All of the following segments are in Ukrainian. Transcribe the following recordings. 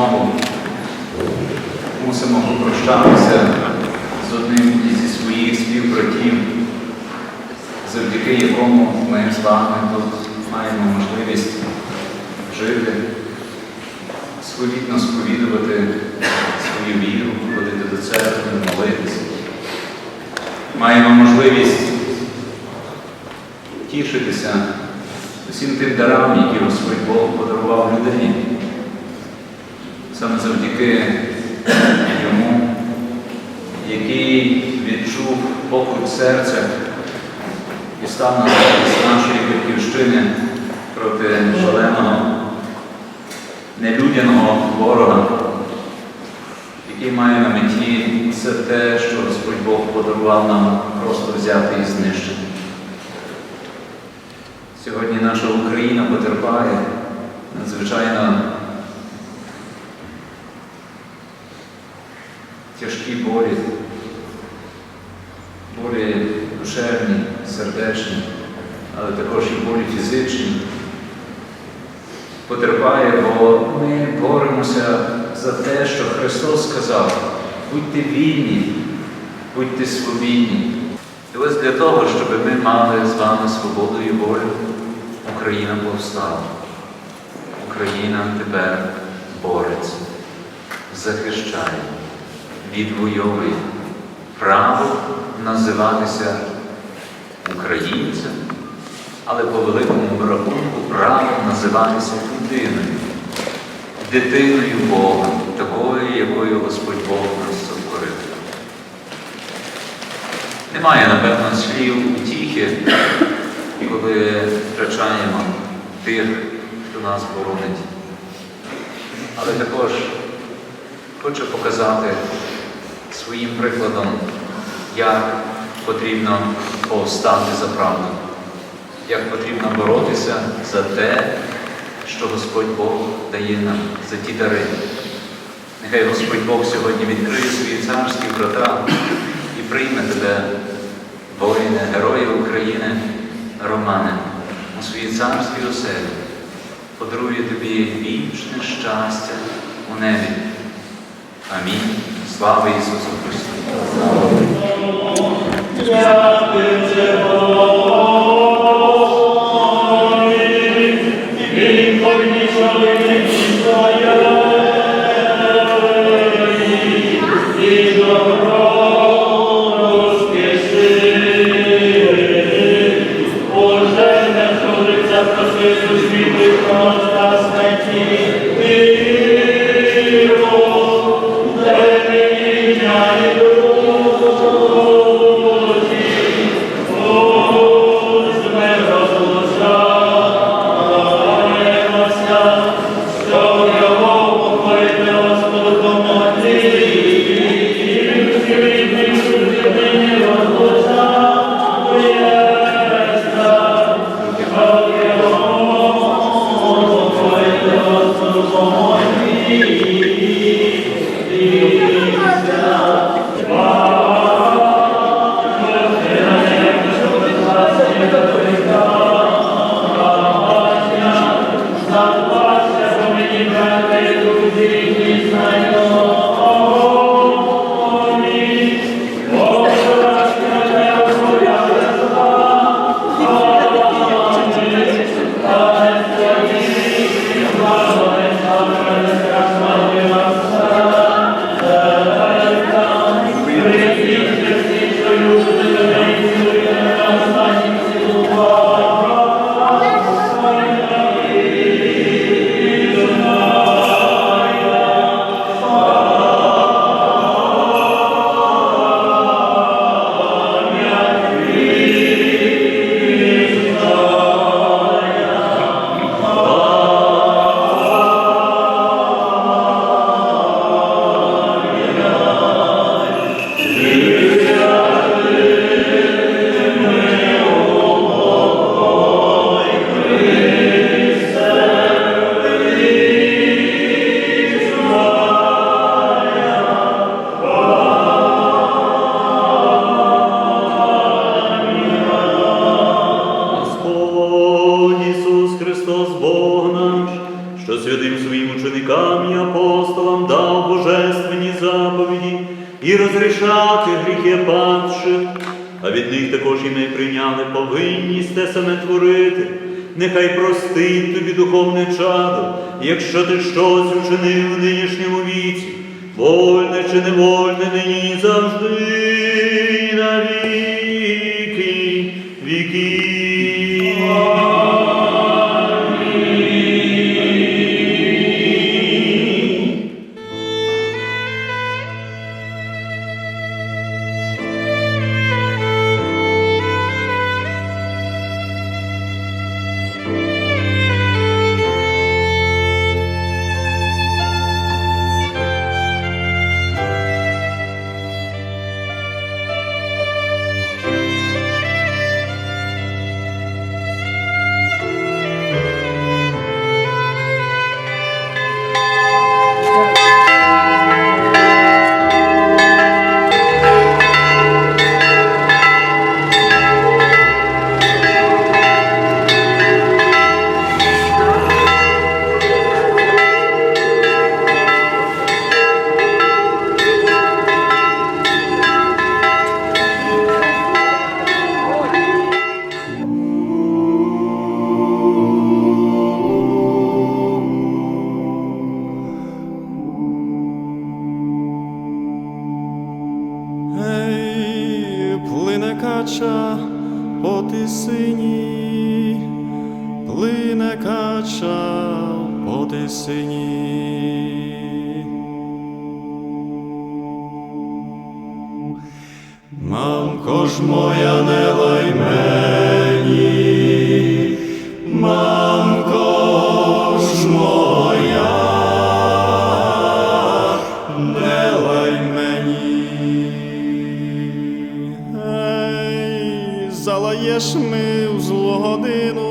знову мусимо попрощатися з одним із своїх співбратів, завдяки якому ми з вами тут маємо можливість жити, сповідно сповідувати свою віру, ходити до церкви, молитися. Маємо можливість тішитися усім тим дарам, які Господь Бог подарував людині. Саме завдяки йому, який відчув поклик серця і став на захист нашої батьківщини проти шаленого, нелюдяного ворога, який має на меті все те, що Господь Бог подарував нам просто взяти і знищити. Сьогодні наша Україна потерпає надзвичайно тяжкі болі, болі душевні, сердечні, але також і болі фізичні. Потерпає, бо ми боремося за те, що Христос сказав, будьте вільні, будьте свобідні. І ось для того, щоб ми мали з вами свободу і волю, Україна повстала. Україна тепер бореться, захищає, відвоює право називатися українцем, але по великому рахунку право називатися людиною, дитиною Бога, такою, якою Господь Бог нас сотворив. Немає, напевно, слів утіхи, коли втрачаємо тих, хто нас боронить. Але також хочу показати своїм прикладом, як потрібно повстати за правду, як потрібно боротися за те, що Господь Бог дає нам, за ті дари. Нехай Господь Бог сьогодні відкриє свої царські врата і прийме тебе, воїне, герої України, Романе, у своїй царській оселі, подарує тобі вічне щастя у небі. Амінь. Слава Ісусу Христу! Christus, wie du kommst, das mein Kind, যায় і гріхи падших, а від них також і ми прийняли повинність те саме творити. Нехай простить тобі духовне чадо, якщо ти щось учинив в нинішньому віці, вольне чи невольне нині завжди і на віки віків. Кача по тисині. Мамко ж моя, не лай мені, мамко ж моя, не лай мені. Ей, залаєш ми в злу годину,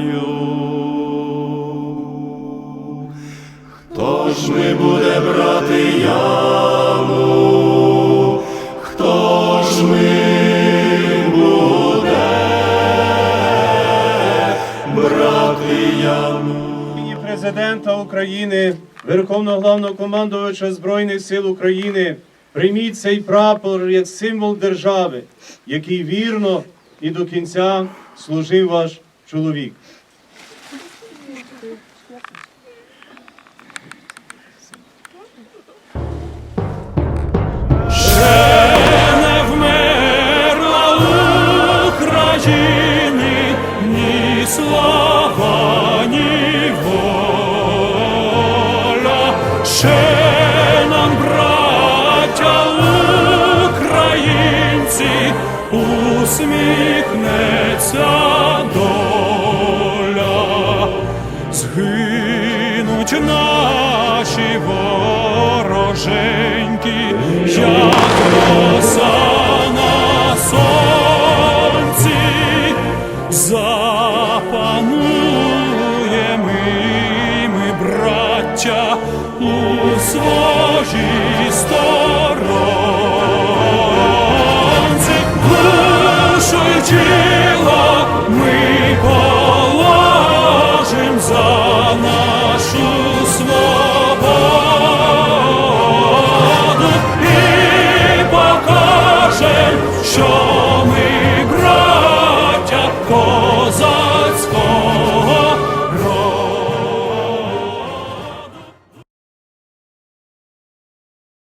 чужім. Хто ж ми буде брати яму? Хто ж ми буде брати яму? імені президента України, Верховного Главнокомандувача Збройних сил України, прийміть цей прапор як символ держави, який вірно і до кінця служив ваш чоловік. слава, ні воля. Ще нам, браття українці, усміхнеться So